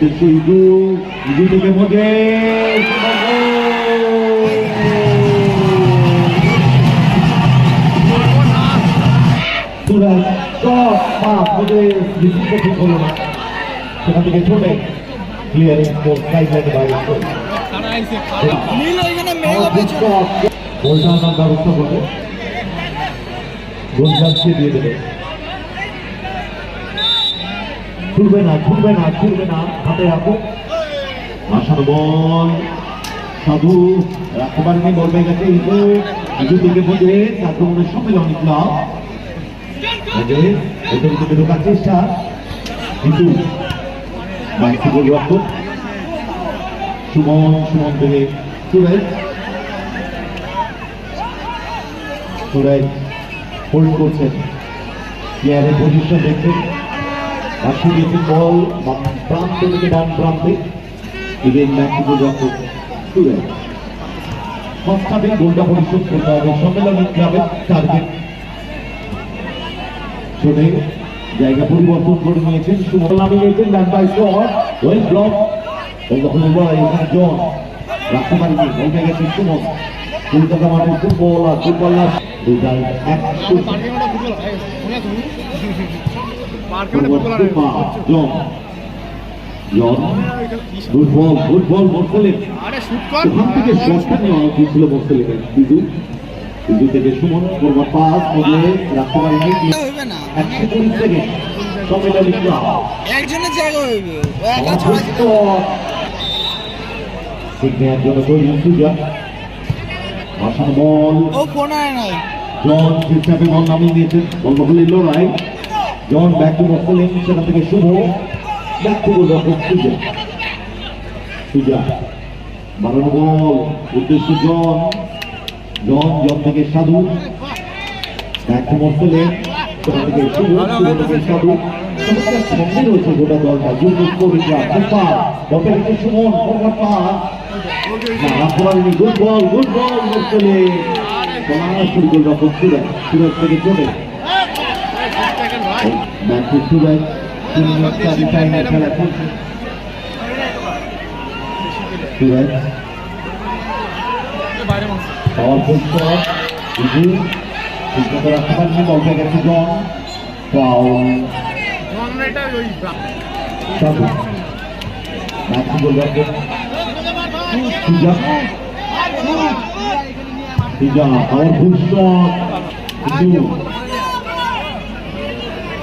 ইদু ইদু থেকে মজে সুরাজ সেখান থেকে ছোটে ক্লিয়ারিং ফোর সাইড লাইনে বাইরে ব্যবস্থা করবে গোলদাসকে দিয়ে দেবে ছুটবে না ছুটবে না ছুটবে না, হাতে রাখো। আসার বল। সাধু রাখতে পারেনি বল পেয়ে গেছে ইদু ইদু থেকে বোঝে আক্রমণের সম্মেলন ক্লাব। ওদের ঢোকার চেষ্টা। কিন্তু বাইশে গোল রক্ষক সুমন সুমন থেকে সুরেশ। সুরেশ হোল্ড করছেন প্লেয়ারের পজিশন দেখছেন পাঠিয়ে দিয়েছেন বল প্রান্ত থেকে ডান প্রান্তে। ইভেন রক্ষক সুরেশ ফার্স্ট হাফে গোলটা পরিশোধ করতে হবে সম্মেলনী ক্লাবের টার্গেট চলে জায়গা পরিবর্তন করে নিয়েছেন সুমন। নামিয়েছেন ডান বাই শট ওয়েল ব্লক লড়াই এখানে জন রাখতে পারেনি বলতে গেছে সুমন। কলকাতা মাঠের ফুটবল আর ফুটবল দুটাই বল গুড বল মোরসালিম আরে শুট কর। ওখান থেকে শটটা নেওয়া উচিত ছিল মোরসালিমের বিদু বিদু থেকে সুমন করবার পাস মধ্যে রাখতে পারেনি। একশো কুড়ি সেকেন্ড। সম্মেলনী ক্লাব একজনের জায়গা হইবে। ও একা ছড়া সিগন্যাল জন্য তৈরি সুজা ভাষণ বল। ও ফোন নাই। জন হিসাবে বল নামিয়ে নিয়েছেন বল লড়াই। জন ব্যাক টু সেখান থেকে শুভ ব্যাক টু গোল রক্ষক সুজা সুজা বাড়ানো বল উদ্দেশ্য জন জন জন থেকে সাধু। ব্যাক টু বসলেন সেখান থেকে শুভ সাধু। চমৎকার সঙ্গে রয়েছে গোটা দলটা। যুবক কবিতা বপের Suman good ball good ball Suraj থেকে চলে ব্যাক সুরাজ খেলা চলছে সুরাজ পাওয়ারফুল শট ইজু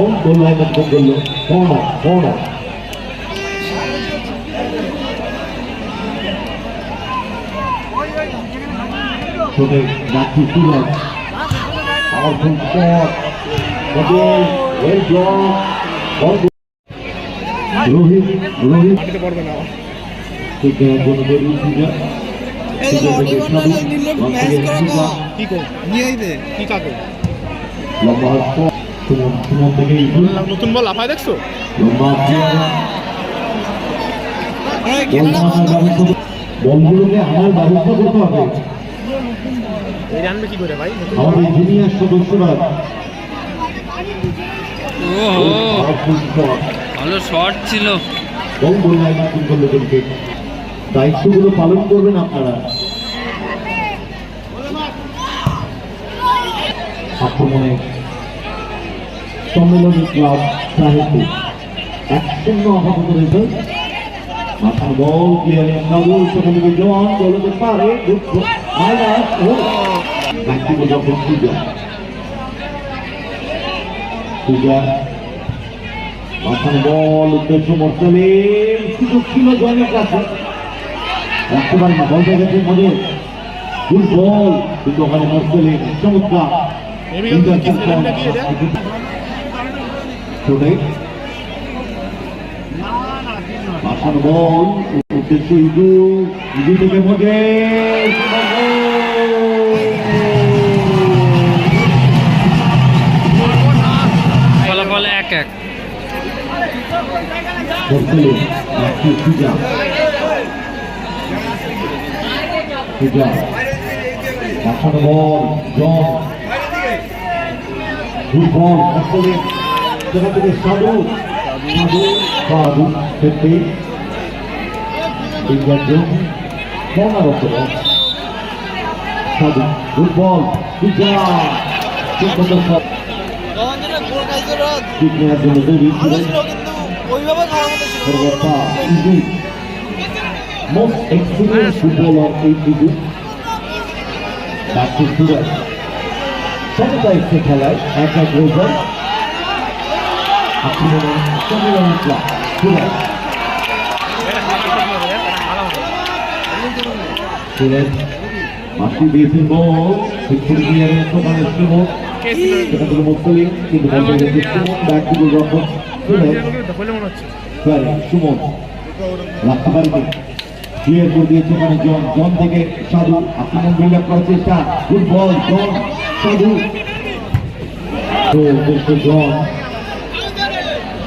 সেকেন্ড হাফ নাই আমার মামা। কিছু থেকে খেলা কোন গোল লাইন কোন করল কোন কোন ছোটে বাকি সুরাজ পাওয়ারফুল শট বদল ওয়েল ব্লক রোহিত রোহিত থেকে একজন সুজা সুজা থেকে সাধু লম্বা শট নতুন বল লাফায় দেখছ? বলগুলোকে আনার ব্যবস্থা করতে হবে। এই আনবে কি করে ভাই? আমাদের সদস্যরা। ভালো শট ছিল। দায়িত্বগুলো পালন করবেন আপনারা। আক্রমণে সম্মেলনী ক্লাব সাহিত্য এক শূন্য আপাতত রেজাল্ট মাথার বল দলতে পারে। ও। পূজা। পূজা। মাথার উদ্দেশ্য মোরসালিম সুযোগ ছিল জয়ের কাছে। রাখতে পারে না বল পেয়ে মনে গুড বল। কিন্তু ওখানে মোরসালিম চমৎকার। ছোটে পাঠানো বল উদ্দেশ্য ইদু ইদু থেকে মজে ফলাফল এক এক। সুজা। সুজা। পাঠানো বল জন গুড সেখান থেকে সাধু সাধু সাধু ক্ষেত্রে সাধু গুড বল সুজা খুব সুন্দর শট তখন যেটা গোল খাইছে রোদ কিক নেওয়ার জন্য তৈরি ভালো ছিলেন ছিল কিন্তু ওইভাবে খাওয়ার মতো ছিল Forwata Ibu. Most experienced footballer in Ibu. Back to Suraj. সমতা খেলায়, এক এক রেজাল্ট আক্রমণে সম্মেলন ক্লাব সুরাজ সুরাজ মাটি দিয়েছেন বল ভিক্টরি প্লেয়ারের সুমন সেখান থেকে করে দিয়েছে মানে জন জন থেকে সাধু আক্রমণ বিল্ড আপ করার চেষ্টা গুড বল জন সাধু তো জন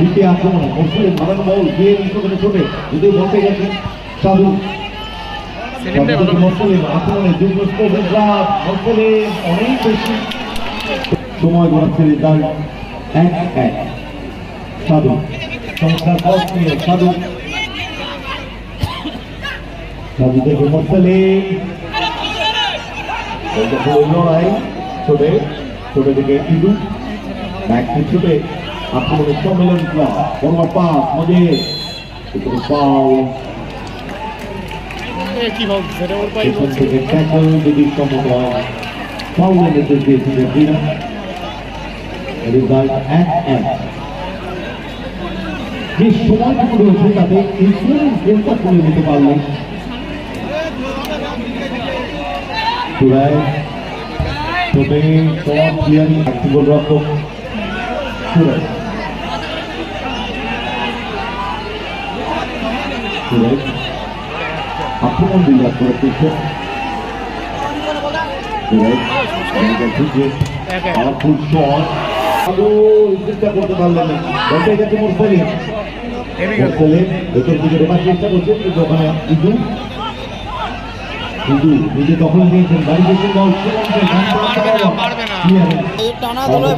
দ্বিতীয় আক্রমণে মোরসেলে মারানো বল গিয়ে সেখানে ছোটে। যদি বলতে গেছে সাধু। মোরসেলে আক্রমণে যুগ্ম অনেক বেশি সময় গড়াচ্ছে তার এক এক সাধু। সংস্কার নিয়ে সাধু। সাধু থেকে মোরসেলে লড়াই ছোটে ছোট থেকে ইদু ছুটে। এখানে পাও এ কি ভাব সেটা ওর পাই এখান থেকে ট্যাকল যদি সম্ভব হয় ফাউলের নির্দেশ দিয়েছিলেন দিনা রেজাল্ট এক এক যে সময়টুকু রয়েছে তাতে ইন্স্যুরেন্স গোলটা করে নিতে পারলেন চূড়ায় তবে শট ক্লিয়ারিং একটি গোল রক্ষক চূড়ায় চূড়ায় আক্রমণ বিন্যাস করে পেয়েছে চূড়ায় জায়গা এক। পাওয়ারফুল শট আদৌ চেষ্টা করতে পারলেন না। বলতে গেছে গেল মোরসালিম ভেতর দিকে ঢোকার চেষ্টা করছেন কিন্তু ওখানে ইদু। ইদু নিজে দখল নিয়েছেন। বাড়ি গেছেন বল টানা দোলা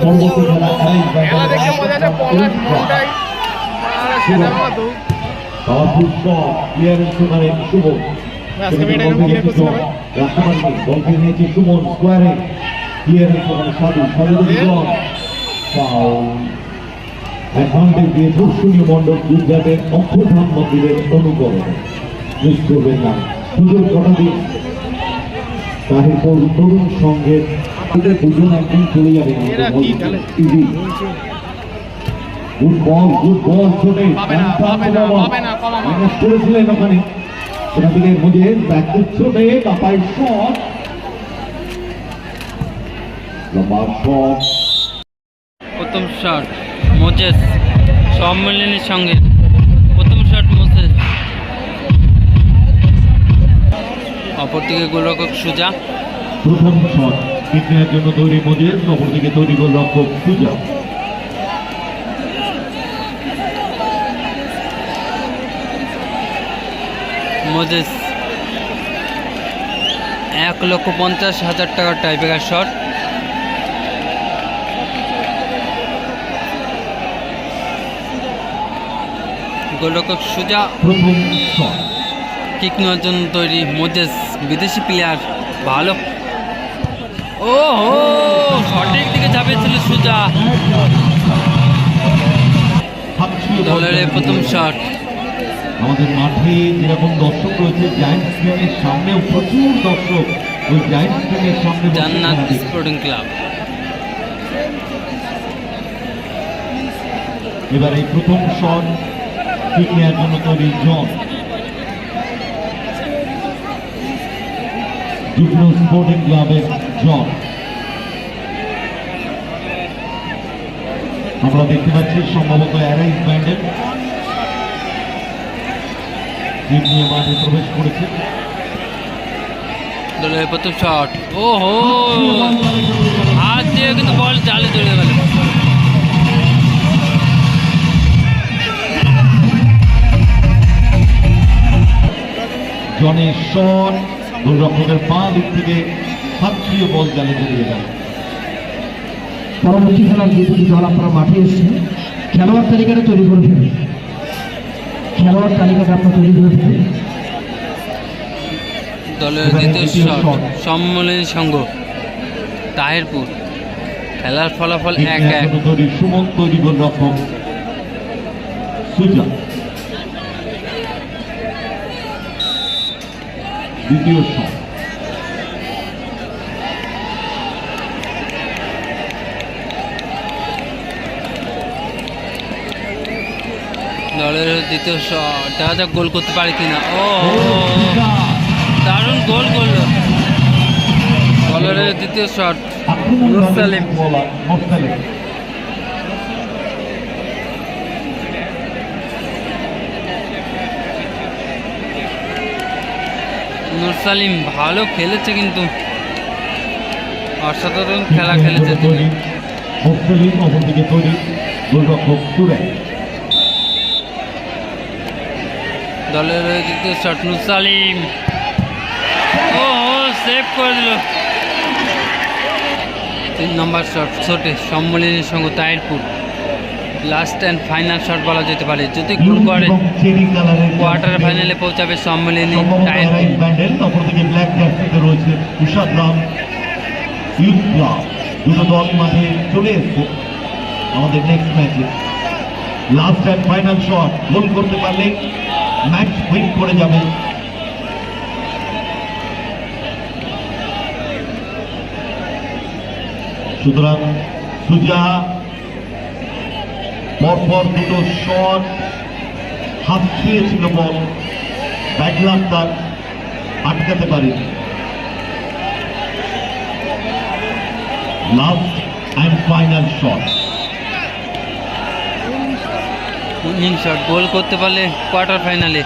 খেলা দেখে মজা আছে পড়ার মনটাই আর সেটা শট ক্লিয়ারেন্স ওখানে শুভ আজকে মেয়েটা এরকম clear করছিল ভাই? রাষ্ট্রপতি বলকে দর্শনীয় মণ্ডল গুজরাটের অক্ষধাম মন্দিরের অনুকরণ মিস করবেন না সুযোগ কটা দিন তাহের পর তরুণ ওদের দুজন একদিন চলে যাবে গুড বল গুড বল ছোটে পাবে না, পাবে না, পাবে না, কম করেছিলেন ওখানে। সেখান থেকে মুজে ব্যাক ছোটে কাপাই শট লম্বা শট প্রথম শট মোজেস সম্মেলনের সঙ্গে। প্রথম শট মোজেস। অপরদিকে গোলরক্ষক সুজা। প্রথম শট কিডনের জন্য তৈরি মজেস অপরদিকে তৈরি গোল রক্ষক সুজা। মোজেস এক লক্ষ পঞ্চাশ হাজার টাকার টাইপেকার শট গোলরক্ষক সুজা কিক নেওয়ার জন্য তৈরি মোজেস বিদেশি প্লেয়ার ভালো। ও হো সঠিক দিকে ঝাঁপিয়েছিল সুজা। দলের প্রথম শট আমাদের মাঠে যেরকম দর্শক রয়েছে জায়েন্ট স্ক্রিনের সামনেও প্রচুর দর্শক ওই জায়েন্ট স্ক্রিনের সামনে জান্নাত স্পোর্টিং ক্লাব এবার এই প্রথম শট ঠিক নেওয়ার জন্য তৈরি জন যুগ্ম স্পোর্টিং ক্লাবের জন আমরা দেখতে পাচ্ছি সম্ভবত অ্যারাইজ ব্যান্ডের টিম নিয়ে মাঠে প্রবেশ করেছে। দলের প্রথম শট ও হো হাত দিয়ে কিন্তু বল জালে চলে গেল। জনের শট গোলরক্ষকের পা দিক থেকে ছুঁয়ে বল জালে জড়িয়ে গেল। পরবর্তী খেলার যে দুটি দল আপনারা মাঠে এসছে খেলোয়াড় তালিকাটা তৈরি করে ফেলুন খেলোয়াড় তালিকাটা আপনারা তৈরি করে দলের শট। সংঘ তাহেরপুর। খেলার ফলাফল এক এক। সুমন তৈরি সুজা দ্বিতীয় শট। দলের দ্বিতীয় শট দেখা যাক গোল করতে পারে কিনা ও। দারুণ গোল করল দলের দ্বিতীয় শট মুস্তালিম। নুর সালিম ভালো খেলেছে কিন্তু অসাধারণ খেলা খেলেছে তিনি অপরদিকে তৈরি গোলরক্ষক সুরেশ দলের হয়ে দ্বিতীয় শট নুর সালিম। ও সেভ করে দিল। তিন নম্বর শট ছোটে সম্মেলনের সঙ্গে তাইরপুর লাস্ট অ্যান্ড ফাইনাল শট বলা যেতে পারে। যদি গোল করে কোয়ার্টার ফাইনালে পৌঁছাবে সম্মেলনী রয়েছে দুটো দল মাঠে চলে এসছে। আমাদের নেক্সট ম্যাচে last and final shot goal করতে পারলে ম্যাচ উইন করে যাবে। সুতরাং সুজা, পরপর দুটো শট হাত ছুঁয়েছিল বল। ব্যাকলাম তার, আটকাতে পারেনি। Last and final shot winning shot goal করতে পারলে কোয়ার্টার ফাইনালে।